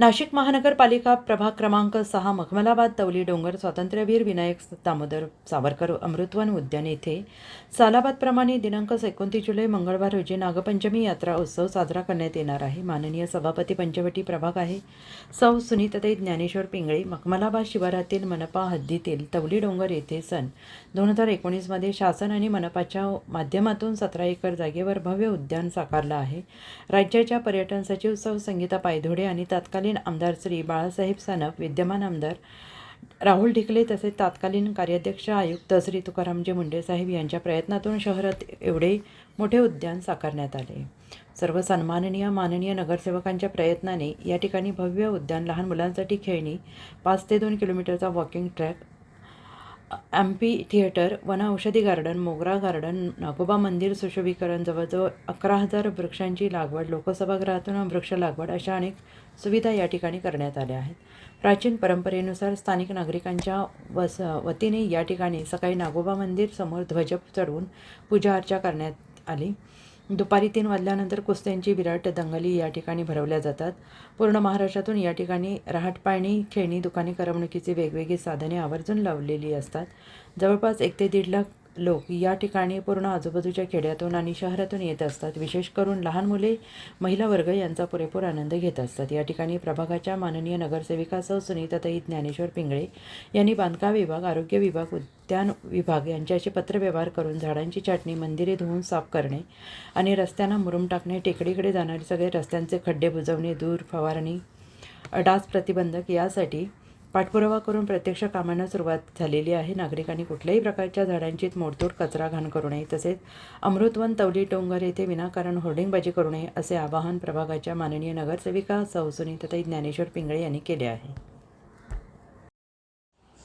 नाशिक महानगरपालिका प्रभाग क्रमांक सहा मखमलाबाद तवली डोंगर स्वातंत्र्यवीर विनायक दामोदर सावरकर अमृतवन उद्यान येथे सालाबादप्रमाणे दिनांक एकोणतीस जुलै मंगळवार रोजी नागपंचमी यात्रा उत्सव साजरा करण्यात येणार आहे. माननीय सभापती पंचवटी प्रभाग आहे. सौ सुनीताताई ज्ञानेश्वर पिंगळे मखमलाबाद शिवारातील मनपा हद्दीतील तवली डोंगर येथे सन दोन हजार एकोणीसमध्ये शासन आणि मनपाच्या माध्यमातून सतरा एकर जागेवर भव्य उद्यान साकारलं आहे. राज्याच्या पर्यटन सचिव सौ संगीता पायधोडे आणि तत्कालीन आमदार श्री बाळासाहेब सानप विद्यमान आमदार राहुल ढिकले तसेच तत्कालीन कार्याध्यक्ष आयुक्त श्री तुकारामजी मुंडे साहेब यांच्या प्रयत्नातून शहरात एवढे मोठे उद्यान साकारण्यात आले. सर्व सन्माननीय माननीय नगरसेवकांच्या प्रयत्नाने या ठिकाणी भव्य उद्यान लहान मुलांसाठी खेळणी पाच ते दोन किलोमीटरचा वॉकिंग ट्रॅक ॲम्पी थिएटर वन औषधी गार्डन मोगरा गार्डन नागोबा मंदिर सुशोभीकरण जवळजवळ अकरा हजार वृक्षांची लागवड लोकसभागृहातून वृक्ष लागवड अशा अनेक सुविधा या ठिकाणी करण्यात आल्या आहेत. प्राचीन परंपरेनुसार स्थानिक नागरिकांच्या वस वतीने या ठिकाणी सकाळी नागोबा मंदिर समोर ध्वज चढवून पूजा अर्चा करण्यात आली. दुपारी तीन वाजल्यानंतर कुस्त्यांची विराट दंगली या ठिकाणी भरवल्या जातात. पूर्ण महाराष्ट्रातून या ठिकाणी रहाटपाळणी खेळणी दुकाने करमणुकीची वेगवेगळी साधने आवर्जून लावलेली असतात. जवळपास एक ते दीड लाख लोक या ठिकाणी पूर्ण आजूबाजूच्या खेड्यातून आणि शहरातून येत असतात. विशेष करून लहान मुले महिला वर्ग यांचा पुरेपूर आनंद घेत असतात. या ठिकाणी प्रभागाच्या माननीय नगरसेविका सौ सुनीताताई ज्ञानेश्वर पिंगळे यांनी बांधकाम विभाग आरोग्य विभाग उद्यान विभाग यांच्याशी पत्रव्यवहार करून झाडांची छाटणी मंदिरे धुवून साफ करणे आणि रस्त्यांना मुरुम टाकणे टेकडीकडे जाणारे सगळे रस्त्यांचे खड्डे बुजवणे दूर फवारणी डास प्रतिबंधक यासाठी पाठपुरावा करून प्रत्यक्ष कामांना सुरुवात झालेली आहे. नागरिकांनी कुठल्याही प्रकारच्या झाडांची मोडतोड कचरा घाण करू नये. तसेच अमृतवन तवली डोंगर येथे विनाकारण होर्डिंगबाजी करू नये असे आवाहन प्रभागाच्या माननीय नगरसेविका सौ तथा ज्ञानेश्वर पिंगळे यांनी केले आहे.